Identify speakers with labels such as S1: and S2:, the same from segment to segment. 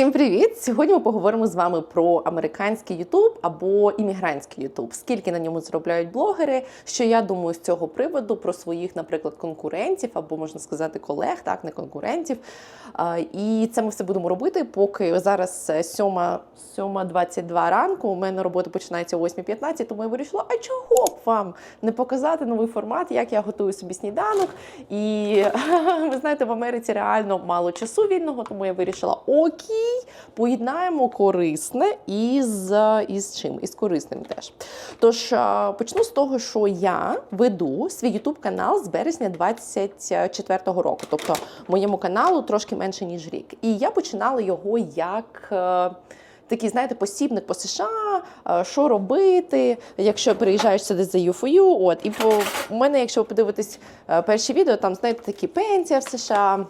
S1: Всім привіт! Сьогодні ми поговоримо з вами про американський Ютуб або іммігрантський Ютуб. Скільки на ньому заробляють блогери? Що я думаю з цього приводу про своїх, наприклад, конкурентів або можна сказати колег, так не конкурентів. І це ми все будемо робити, поки зараз 7, 7.22 ранку. У мене робота починається о 8.15, тому я вирішила, а чого б вам не показати новий формат, як я готую собі сніданок. І ви знаєте, в Америці реально мало часу вільного, тому я вирішила окей, поєднаємо корисне із, із чим? Із корисним теж. Тож а, почну з того, що я веду свій YouTube канал з березня 24-го року. Тобто моєму каналу трошки менше ніж рік. І я починала його як. е, Такий, знаєте, посібник по США, е, що робити, якщо переїжджаєш сюди за UFU. От і по мене, якщо ви подивитесь е, перші відео, там знаєте такі пенсія в США.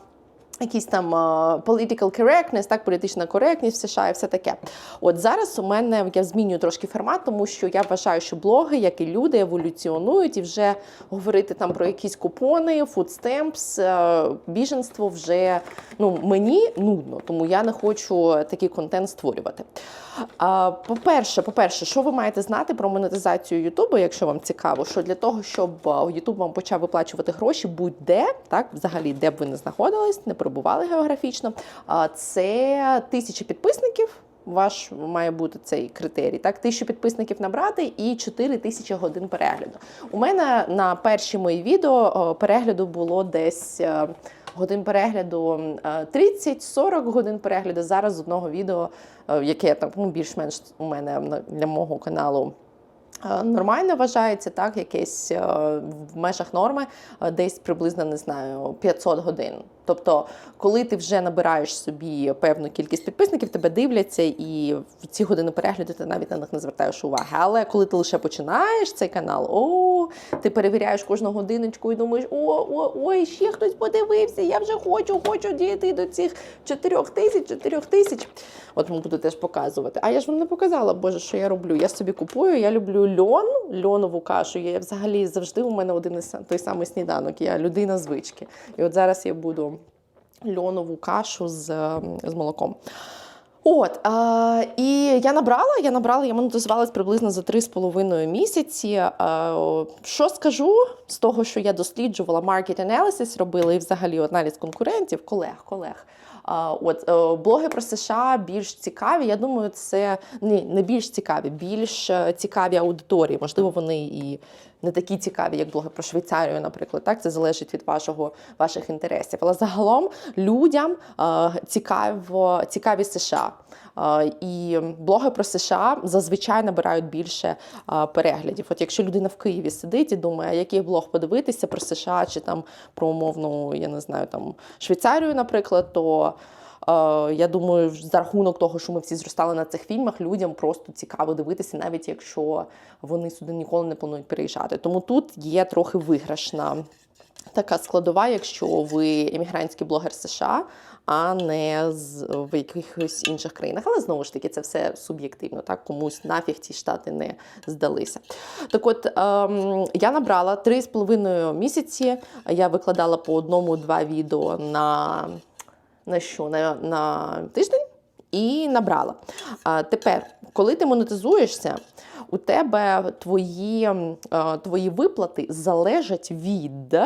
S1: Якісь там political correctness, так, політична коректність в США і все таке. От зараз у мене я змінюю трошки формат, тому що я вважаю, що блоги, як і люди, еволюціонують, і вже говорити там про якісь купони, е, біженство вже ну, мені нудно, тому я не хочу такий контент створювати. По-перше, по-перше, що ви маєте знати про монетизацію Ютубу, якщо вам цікаво, що для того, щоб Ютуб вам почав виплачувати гроші будь-де, так, взагалі, де б ви не знаходились, не перебували географічно, це тисячі підписників. Ваш має бути цей критерій. Так, тисячу підписників набрати і 4 тисячі годин перегляду. У мене на перші мої відео перегляду було десь е, годин перегляду е, 30-40 годин перегляду. Зараз з одного відео, е, яке там ну, більш-менш у мене для мого каналу. е, Нормально вважається, так, якесь е, в межах норми, е, десь приблизно не знаю 500 годин. Тобто, коли ти вже набираєш собі певну кількість підписників, тебе дивляться, і в ці години перегляду ти навіть на них не звертаєш уваги. Але коли ти лише починаєш цей канал, о, ти перевіряєш кожну годиночку і думаєш, о, о, ой, ще хтось подивився, я вже хочу, хочу дійти до цих 4 тисяч, 4 тисяч. От ми буду теж показувати. А я ж вам не показала, боже, що я роблю. Я собі купую, я люблю льон, льонову кашу. Я взагалі завжди у мене один і са- той самий сніданок. Я людина звички. І от зараз я буду льонову кашу з, ем, з молоком. От, а, і я набрала, я набрала, я монетизувалась приблизно за 3,5 місяці. А, що скажу з того, що я досліджувала market analysis, робила і взагалі аналіз конкурентів, колег, колег. А, От блоги про США більш цікаві. Я думаю, це ні, не більш цікаві, більш е, цікаві аудиторії. Можливо, вони і не такі цікаві, як блоги про Швейцарію, наприклад. Так, це залежить від вашого ваших інтересів. Але загалом людям е, цікаво, цікаві США. Е, І блоги про США зазвичай набирають більше е, переглядів. От якщо людина в Києві сидить і думає, який блог подивитися про США чи там про умовну, я не знаю, там Швейцарію, наприклад, то я думаю, за рахунок того, що ми всі зростали на цих фільмах, людям просто цікаво дивитися, навіть якщо вони сюди ніколи не планують переїжджати. Тому тут є трохи виграшна така складова, якщо ви емігрантський блогер США, а не з в якихось інших країнах. Але знову ж таки, це все суб'єктивно. Так комусь нафіг ці штати не здалися. Так, от ем, я набрала 3,5 місяці. Я викладала по одному-два відео на, на що? На, на тиждень. І набрала. А тепер, коли ти монетизуєшся, у тебе твої, твої виплати залежать від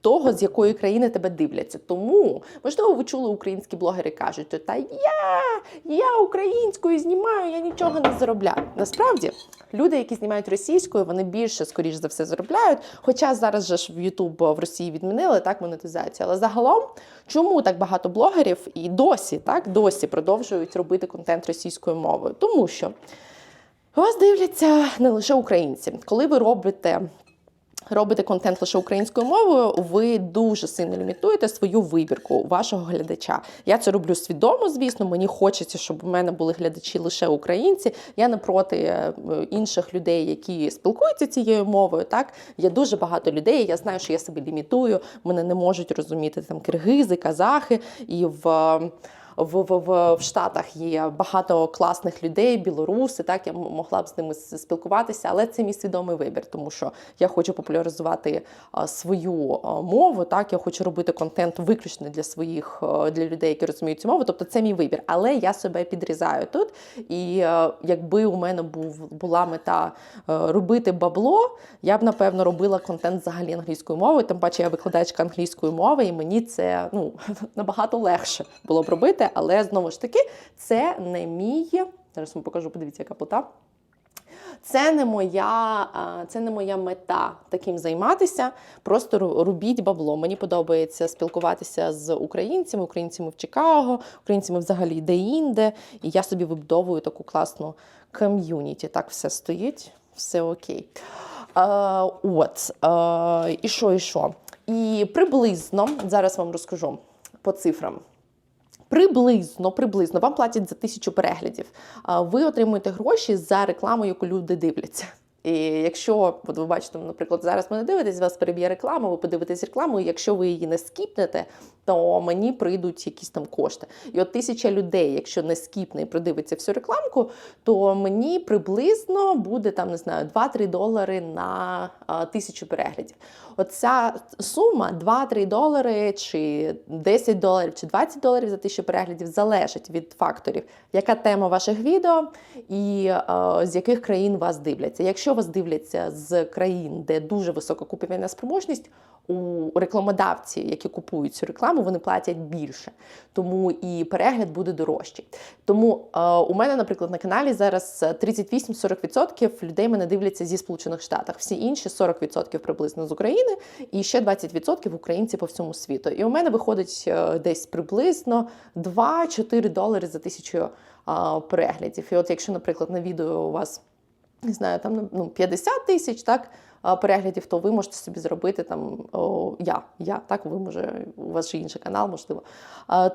S1: того, з якої країни тебе дивляться. Тому, можливо, ви чули, українські блогери кажуть, та я, я українською знімаю, я нічого не заробляю. Насправді, люди, які знімають російською, вони більше, скоріш за все, заробляють. Хоча зараз же ж в Ютуб в Росії відмінили так монетизацію. Але загалом, чому так багато блогерів і досі, так, досі продовжують робити контент російською мовою? Тому що вас дивляться не лише українці. Коли ви робите. Робите контент лише українською мовою, ви дуже сильно лімітуєте свою вибірку вашого глядача. Я це роблю свідомо, звісно. Мені хочеться, щоб у мене були глядачі лише українці. Я не проти е, інших людей, які спілкуються цією мовою. Так є дуже багато людей. Я знаю, що я себе лімітую. Мене не можуть розуміти там киргизи, казахи і в. В, в, в, в Штатах є багато класних людей, білоруси. Так я могла б з ними спілкуватися, але це мій свідомий вибір, тому що я хочу популяризувати свою мову. Так, я хочу робити контент виключно для своїх для людей, які розуміють цю мову. Тобто це мій вибір. Але я себе підрізаю тут. І якби у мене був була мета робити бабло, я б напевно робила контент взагалі англійською мовою. Тим паче я викладачка англійської мови, і мені це ну набагато легше було б робити. Але знову ж таки, це не мій. Зараз вам покажу, подивіться, яка плита. Це не моя, це не моя мета таким займатися. Просто робіть бабло. Мені подобається спілкуватися з українцями, українцями в Чикаго, українцями взагалі де-інде. І я собі вибудовую таку класну ком'юніті. Так все стоїть, все окей. А, от, а, і що, і що? І приблизно зараз вам розкажу по цифрам. Приблизно, приблизно вам платять за тисячу переглядів. Ви отримуєте гроші за рекламу, яку люди дивляться. І якщо от ви бачите, наприклад, зараз мене дивитесь, вас переб'є реклама, ви подивитесь рекламу, і якщо ви її не скіпнете, то мені прийдуть якісь там кошти. І от тисяча людей, якщо не скіпне і продивиться всю рекламку, то мені приблизно буде там не знаю 2-3 долари на а, тисячу переглядів. Оця сума 2-3 долари, чи 10 доларів, чи 20 доларів за тисячу переглядів залежить від факторів, яка тема ваших відео і е, з яких країн вас дивляться. Якщо вас дивляться з країн, де дуже висока купівельна спроможність, у рекламодавці, які купують цю рекламу, вони платять більше, тому і перегляд буде дорожчий. Тому е, у мене, наприклад, на каналі зараз 38-40% людей мене дивляться зі Сполучених Штатів. Всі інші 40% приблизно з України, і ще 20% українці по всьому світу. І у мене виходить е, десь приблизно 2-4 долари за тисячу е, переглядів. І от якщо, наприклад, на відео у вас не знаю, там ну 50 тисяч, так. Переглядів, то ви можете собі зробити там о, я, я, так ви може, у вас же інший канал, можливо,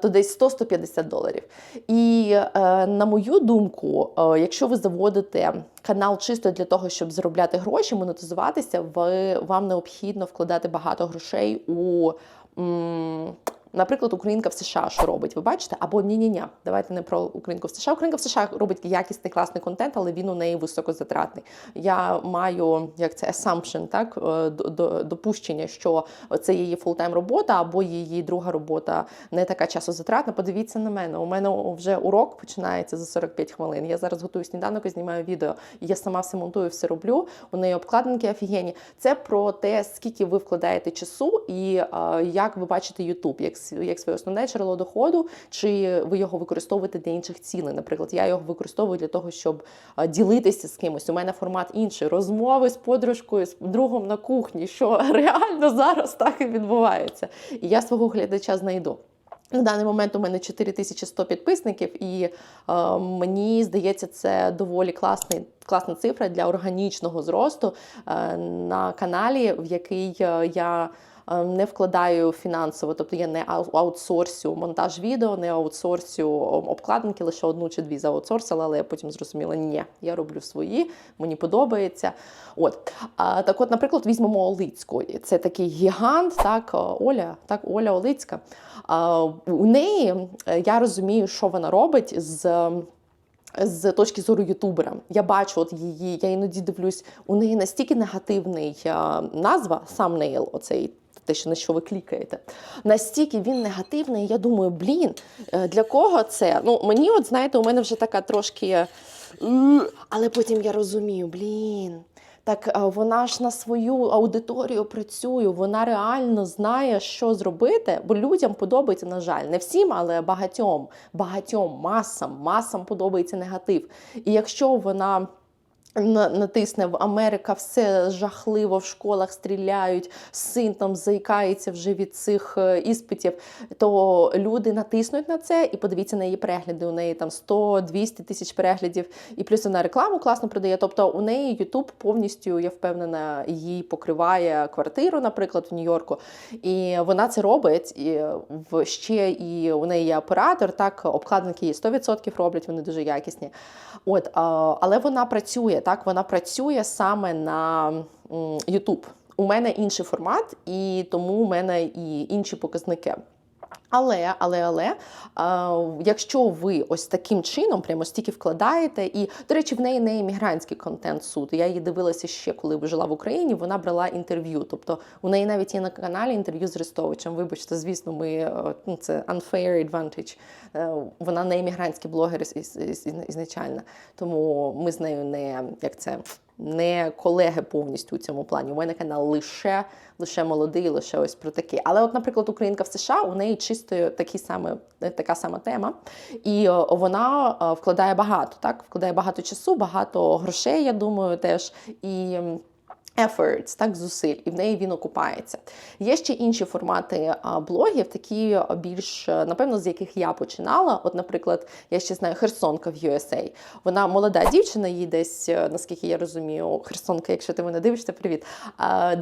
S1: то десь 100-150 доларів. І е, на мою думку, е, якщо ви заводите канал чисто для того, щоб заробляти гроші, монетизуватися, ви, вам необхідно вкладати багато грошей у. Наприклад, Українка в США що робить? Ви бачите? Або ні-ні-ні, давайте не про Українку в США. Українка в США робить якісний класний контент, але він у неї високозатратний. Я маю як це assumption, так е, до- до- допущення, що це її фултайм робота, або її друга робота не така часозатратна. Подивіться на мене. У мене вже урок починається за 45 хвилин. Я зараз готую сніданок і знімаю відео. Я сама все монтую, все роблю. У неї обкладинки офігенні. Це про те, скільки ви вкладаєте часу і е, як ви бачите YouTube, як, як своє основне джерело доходу, чи ви його використовуєте для інших цілей. Наприклад, я його використовую для того, щоб ділитися з кимось. У мене формат інший розмови з подружкою, з другом на кухні, що реально зараз так і відбувається. І я свого глядача знайду. На даний момент у мене 4100 підписників, і е, мені здається, це доволі класний, класна цифра для органічного зросту е, на каналі, в який е, я не вкладаю фінансово, тобто я не ау- аутсорсю монтаж відео, не аутсорсю обкладинки, лише одну чи дві заутсорсила, але я потім зрозуміла, ні, я роблю свої, мені подобається. От а, так, от, наприклад, візьмемо Олицьку. Це такий гігант, так, е, Оля, так, Оля Олицька. А, у неї е, я розумію, що вона робить з. З точки зору ютубера, я бачу от її, я іноді дивлюсь, у неї настільки негативний назва, thumbnail, оцей те, що на що ви клікаєте. Настільки він негативний, я думаю, блін, е, для кого це? Ну, мені, от знаєте, у мене вже така трошки. е, Але потім я розумію, блін. Так е, вона ж на свою аудиторію працює, вона реально знає, що зробити, бо людям подобається, на жаль, не всім, але багатьом, багатьом масам, масам подобається негатив. І якщо вона на- натисне в Америка, все жахливо в школах стріляють, син там заїкається вже від цих е, іспитів, то люди натиснуть на це і подивіться на її перегляди. У неї там 100-200 тисяч переглядів, і плюс вона рекламу класно продає. Тобто у неї YouTube повністю, я впевнена, її покриває квартиру, наприклад, в Нью-Йорку. І вона це робить. І в ще і у неї є оператор, так обкладинки її 100% роблять, вони дуже якісні. От, але вона працює, так, вона працює саме на YouTube. У мене інший формат, і тому у мене і інші показники. Але, але, але, а, якщо ви ось таким чином прямо стільки вкладаєте, і до речі, в неї не іммігрантський контент суд. Я її дивилася ще, коли жила в Україні. Вона брала інтерв'ю. Тобто у неї навіть є на каналі інтерв'ю з Рестовичем. Вибачте, звісно, ми е, ну це unfair advantage. Е, Вона не іммігрантський блогер із- із- із- ізначально. Тому ми з нею не як це. Не колеги повністю у цьому плані. У мене канал лише лише молодий, лише ось про таке. Але, от, наприклад, Українка в США у неї чисто такі саме така сама тема, і о, вона е, вкладає багато, так вкладає багато часу, багато грошей. Я думаю, теж і. Efforts, так, зусиль, і в неї він окупається. Є ще інші формати блогів, такі більш, напевно, з яких я починала. От, наприклад, я ще знаю Херсонка в USA. Вона молода дівчина, їй десь, е, наскільки я розумію, Херсонка, якщо ти мене дивишся, привіт.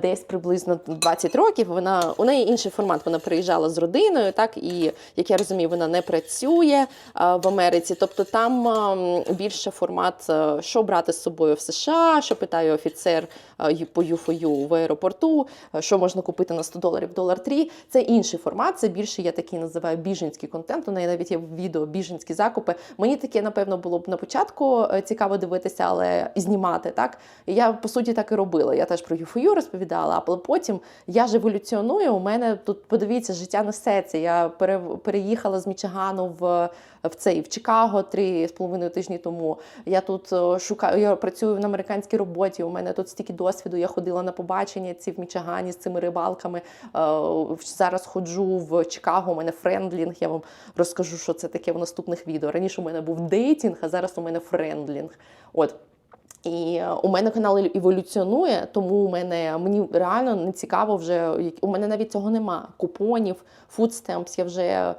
S1: Десь приблизно 20 років. Вона у неї інший формат. Вона приїжджала з родиною, так і як я розумію, вона не працює в Америці. Тобто там а, більше формат, е, що брати з собою в США, що питає офіцер е, по юфою в аеропорту, е, що можна купити на 100 доларів, долар 3. Це інший формат. Це більше я такий називаю біженський контент. У неї навіть є відео біженські закупи. Мені таке, напевно, було б на початку е, цікаво дивитися, але і знімати так. Я по суті так і робила. Я теж про юфою розповідала, але потім я ж еволюціоную. У мене тут подивіться, життя несеться. Я пере, переїхала з Мічигану в, в цей в Чикаго три з половиною тижні тому. Я тут е, шукаю, я працюю на американській роботі. У мене тут стільки досвіду. Я ходила на побачення ці в Мічигані з цими рибалками. Е, Зараз ходжу в Чикаго. У мене френдлінг. Я вам розкажу, що це таке в наступних відео. Раніше у мене був дейтінг, а зараз у мене френдлінг. От. І е, у мене канал еволюціонує, тому у мене мені реально не цікаво вже. У мене навіть цього нема. Купонів, фудстемпс. Я вже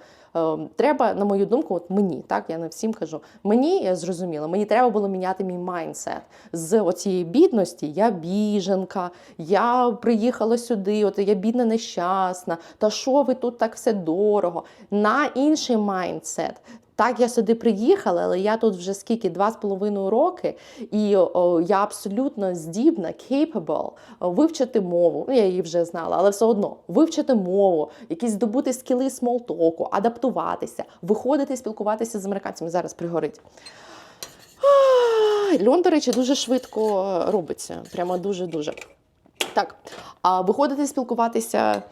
S1: треба, на мою думку, от мені, так я не всім кажу. Мені я зрозуміла, мені треба було міняти мій майндсет з оцієї бідності. Я біженка, я приїхала сюди, от я бідна, нещасна. Та що ви тут так все дорого? На інший майндсет. Так, я сюди приїхала, але я тут вже скільки два з половиною роки, і о, я абсолютно здібна, capable вивчити мову. Ну, я її вже знала, але все одно вивчити мову, якісь здобути скіли смолтоку, адаптуватися, виходити, спілкуватися з американцями. Зараз пригорить. Льон, до речі, дуже швидко робиться. Прямо дуже-дуже. Так, а виходити спілкуватися.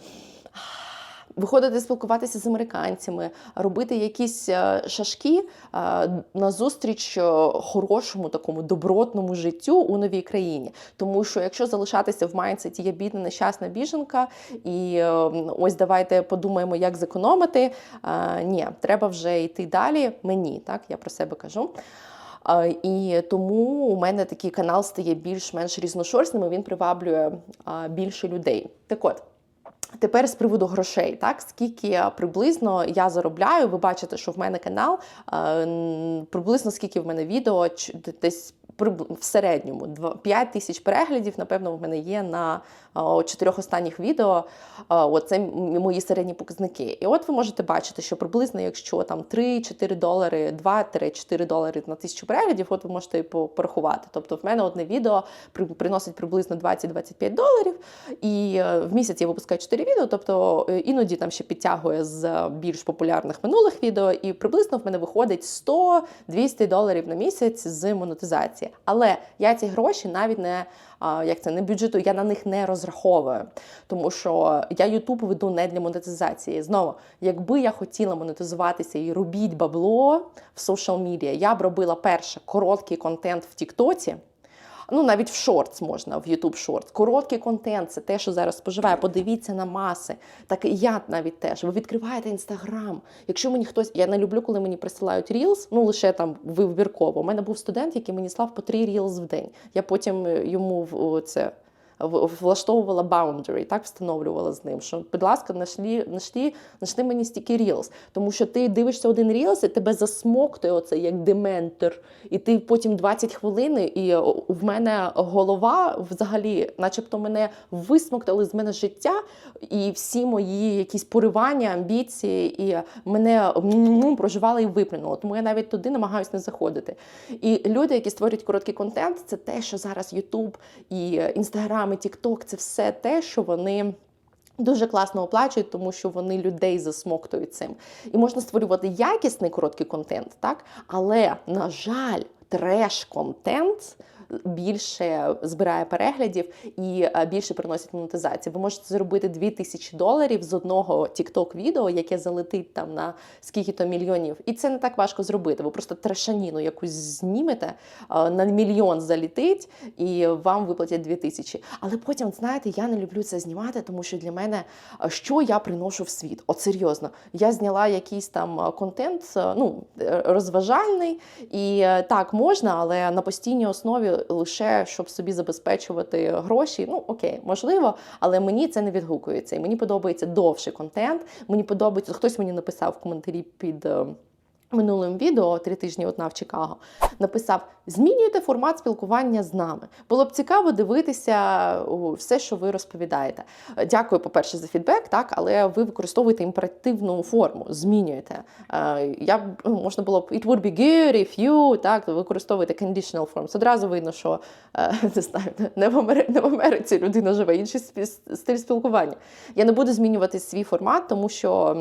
S1: Виходити спілкуватися з американцями, робити якісь е, шашки е, на зустріч е, хорошому такому добротному життю у новій країні. Тому що якщо залишатися в майндсеті я бідна, нещасна біженка, і ось давайте подумаємо, як зекономити. Ні, треба вже йти далі. Мені так я про себе кажу. І тому у мене такий канал стає більш-менш різношорстним, і він приваблює більше людей. Так от. Тепер з приводу грошей, так скільки приблизно я заробляю, ви бачите, що в мене канал е, приблизно скільки в мене відео, десь в середньому 5 тисяч переглядів, напевно, в мене є на чотирьох останніх відео. Е, От це мої середні показники. І от ви можете бачити, що приблизно, якщо там 3-4 долари, 2-4 долари на тисячу переглядів, от ви можете порахувати. Тобто, в мене одне відео приносить приблизно 20-25 доларів, і е, в місяць я випускаю 4 відео, тобто е, іноді там ще підтягує з е, більш популярних минулих відео, і приблизно в мене виходить 100-200 доларів на місяць з монетизації. Але я ці гроші навіть не як це не бюджету, я на них не розраховую, тому що я Ютуб веду не для монетизації. Знову, якби я хотіла монетизуватися і робіть бабло в media, я б робила перше короткий контент в Тіктоці. Ну, навіть в шортс можна, в YouTube шортс. Короткий контент це те, що зараз споживає. Подивіться на маси. Так і я навіть теж. Ви відкриваєте інстаграм. Якщо мені хтось, я не люблю, коли мені присилають рілз, ну лише там вибірково. У мене був студент, який мені слав по три рілз в день. Я потім е, йому це. Влаштовувала boundary, так встановлювала з ним, що, будь ласка, нашлі, нашлі, нашлі мені стільки Reels. Тому що ти дивишся один Reels, і тебе засмоктує оце як дементор. І ти потім 20 хвилин, і в мене голова взагалі, начебто, мене висмоктали з мене життя, і всі мої якісь поривання, амбіції, і мене м, проживали і виплюнуло. Тому я навіть туди намагаюся не заходити. І люди, які створюють короткий контент, це те, що зараз YouTube і Instagram, і TikTok, це все те, що вони. Дуже класно оплачують, тому що вони людей засмоктують цим. І можна створювати якісний короткий контент, так? Але, на жаль, треш-контент більше збирає переглядів і е, більше приносить монетизацію. Ви можете зробити 2000 доларів з одного TikTok відео, яке залетить там на скільки-то мільйонів. І це не так важко зробити. Ви просто трешаніну якусь знімете, е, на мільйон залітить, і вам виплатять 2000. Але потім, знаєте, я не люблю це знімати, тому що для мене е, що я приношу в світ? От серйозно, я зняла якийсь там контент, ну розважальний, і так можна, але на постійній основі лише щоб собі забезпечувати гроші. Ну окей, можливо, але мені це не відгукується. І мені подобається довший контент. Мені подобається хтось мені написав в коментарі під. Е, Минулим відео три тижні одна в Чикаго написав: змінюйте формат спілкування з нами. Було б цікаво дивитися о, все, що ви розповідаєте. Е, Дякую, по-перше, за фідбек, так, але ви використовуєте імперативну форму, змінюєте. Е, Я ну, можна було б it would be good if you, так, використовуєте conditional forms. Одразу видно, що е, не знаю, не в, Амери... не в Америці людина живе, інший стиль спілкування. Я не буду змінювати свій формат, тому що.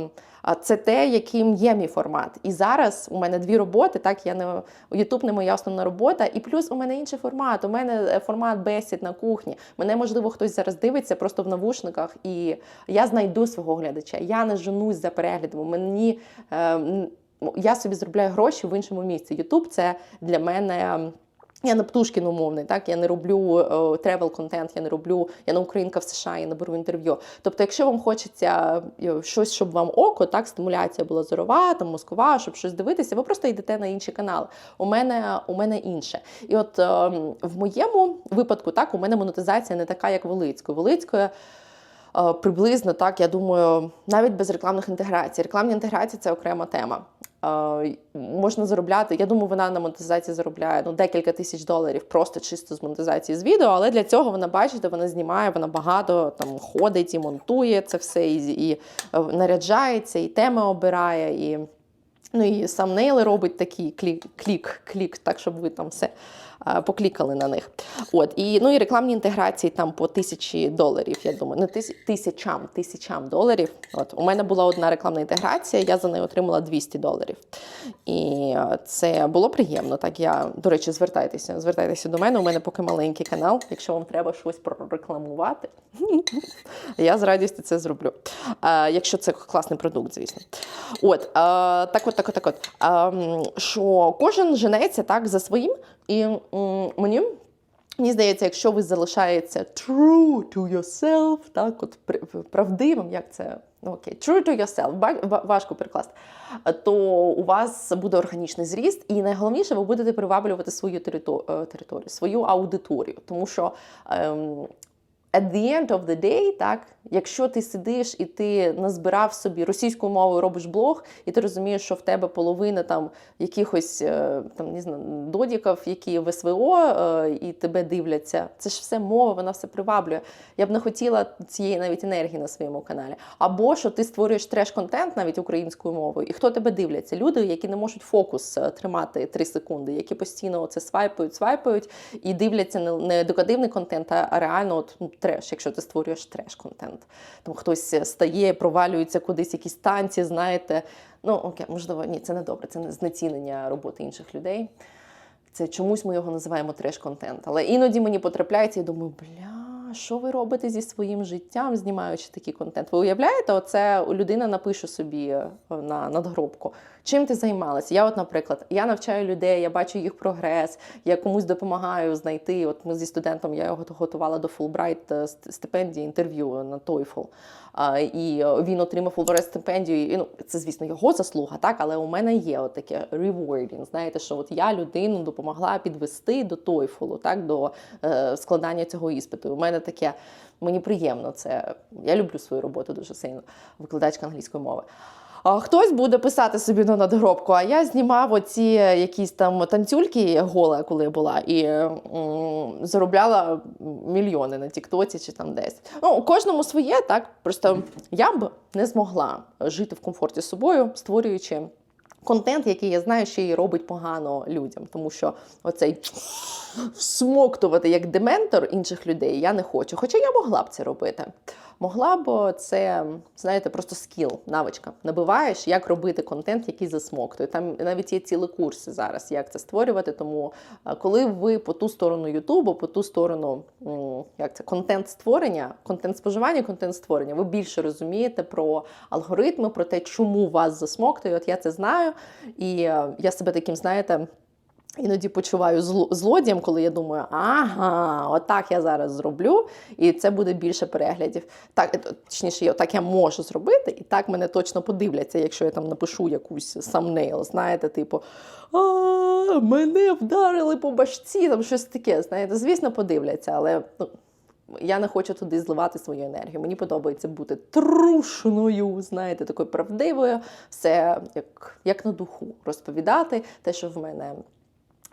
S1: Це те, яким є мій формат. І зараз у мене дві роботи. Так, я не Ютуб не моя основна робота. І плюс у мене інший формат. У мене е, формат бесід на кухні. Мене можливо хтось зараз дивиться просто в навушниках, і я знайду свого глядача. Я не женусь за переглядом. Мені е, я собі заробляю гроші в іншому місці. Ютуб це для мене. Я не Птушкін умовний, так я не роблю тревел контент, я не роблю, я не українка в США, я не беру інтерв'ю. Тобто, якщо вам хочеться е, щось, щоб вам око, так стимуляція була зорова, там мозкова, щоб щось дивитися, ви просто йдете на інші канали. У мене у мене інше. І от е, в моєму випадку, так у мене монетизація не така, як Волицької. Волицької е, приблизно так, я думаю, навіть без рекламних інтеграцій. Рекламні інтеграції це окрема тема. Е, Можна заробляти. Я думаю, вона на монетизації заробляє ну, декілька тисяч доларів просто чисто з монетизації з відео. Але для цього вона бачите, вона знімає, вона багато там ходить і монтує це все, і, і е, наряджається, і теми обирає, і ну і сам нейли робить такий клік, клік, клік, так щоб ви там все поклікали на них. От і ну і рекламні інтеграції там по тисячі доларів. Я думаю, не тисяч, тисячам, тисячам доларів. От у мене була одна рекламна інтеграція, я за неї отримала 200 доларів. І е, це було приємно. Так я до речі, звертайтеся, звертайтеся до мене. У мене поки маленький канал. Якщо вам треба щось прорекламувати, я з радістю це зроблю. Якщо це класний продукт, звісно. От, е, так от, так от, так от. Е, що кожен женеться так за своїм, і мені. Мені здається, якщо ви залишаєтеся true to yourself, так, от правдивим, як це ну, окей, true to yourself, важко перекласти, то у вас буде органічний зріст, і найголовніше, ви будете приваблювати свою е, територію, свою аудиторію. Тому що ем, at the end of the day, так, якщо ти сидиш і ти назбирав собі російською мовою робиш блог, і ти розумієш, що в тебе половина там якихось е, там не знаю, додіків, які в СВО е, і тебе дивляться, це ж все мова, вона все приваблює. Я б не хотіла цієї навіть енергії на своєму каналі. Або що ти створюєш треш-контент навіть українською мовою, і хто тебе дивляться? Люди, які не можуть фокус е, тримати 3 секунди, які постійно це свайпають, свайпають і дивляться не, не едукативний контент, а реально от, ну, треш, якщо ти створюєш треш-контент. Там хтось стає, провалюється кудись, якісь танці, знаєте. Ну окей, можливо, ні, це не добре, це не знецінення роботи інших людей. Це чомусь ми його називаємо треш-контент. Але іноді мені потрапляється і думаю, бля, що ви робите зі своїм життям, знімаючи такий контент? Ви уявляєте, оце людина напише собі е, на надгробку. Чим ти займалася? Я, от, наприклад, я навчаю людей, я бачу їх прогрес, я комусь допомагаю знайти. От ми зі студентом я його готувала до Fulbright е, стипендії інтерв'ю на TOEFL. І е, він отримав Fulbright стипендію. І, ну, це, звісно, його заслуга, так, але у мене є от таке rewarding, знаєте, що от я людину допомогла підвести до TOEFL, так, до е, складання цього іспиту. У мене таке, мені приємно це. Я люблю свою роботу дуже сильно, викладачка англійської мови. Хтось буде писати собі на надгробку, а я знімав оці якісь там танцюльки гола, коли була, і м, заробляла мільйони на Тіктоці чи там десь. Ну, кожному своє, так. Просто я б не змогла жити в комфорті з собою, створюючи. Контент, який я знаю, що і робить погано людям, тому що оцей всмоктувати як дементор інших людей я не хочу. Хоча я могла б це робити. Могла б це, знаєте, просто скіл, навичка. Набиваєш, як робити контент, який засмоктує. Там навіть є цілі курси зараз, як це створювати. Тому е, коли ви по ту сторону Ютубу, по ту сторону як це контент створення, контент споживання, контент створення, ви більше розумієте про алгоритми, про те, чому вас засмоктує. От я це знаю, і е, я себе таким, знаєте. Іноді почуваю зло- злодієм, коли я думаю, ага, отак я зараз зроблю, і це буде більше переглядів. Так, е, точніше, так я можу зробити, і так мене точно подивляться, якщо я там напишу якусь самнейл, знаєте, типу, мене вдарили по башці, там щось таке. Знаєте, звісно, подивляться, але ну, я не хочу туди зливати свою енергію. Мені подобається бути трушною, знаєте, такою правдивою, все як, як на духу розповідати те, що в мене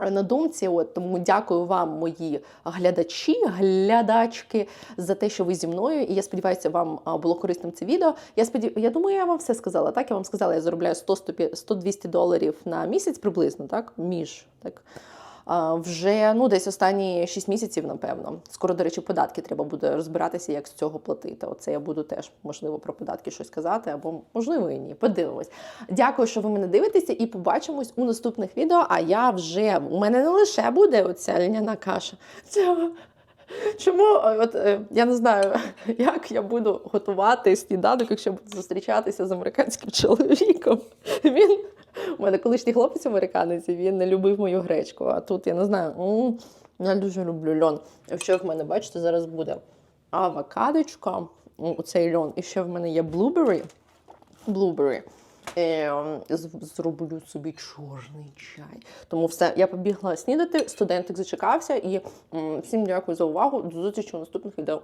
S1: на думці. От тому дякую вам, мої глядачі, глядачки, за те, що ви зі мною. І я сподіваюся, вам було корисним це відео. Я сподів... я думаю, я вам все сказала. Так, я вам сказала, я заробляю 100-200 доларів на місяць приблизно, так, між так. Вже ну десь останні 6 місяців, напевно. Скоро, до речі, податки треба буде розбиратися, як з цього платити. Оце я буду теж можливо про податки щось казати, або можливо і ні. Подивимось. Дякую, що ви мене дивитеся, і побачимось у наступних відео. А я вже у мене не лише буде оця льняна каша. Це... Чому от е, я не знаю, як я буду готувати сніданок, якщо буду зустрічатися з американським чоловіком. Він у мене колишній хлопець американець, і він не любив мою гречку. А тут я не знаю. Я дуже люблю льон. І що в мене, бачите, зараз буде авокадочка, м, оцей льон. І ще в мене є блубері. Блубері. Е, зроблю собі чорний чай. Тому все, я побігла снідати, студентик зачекався і всім дякую за увагу. До зустрічі у наступних відео.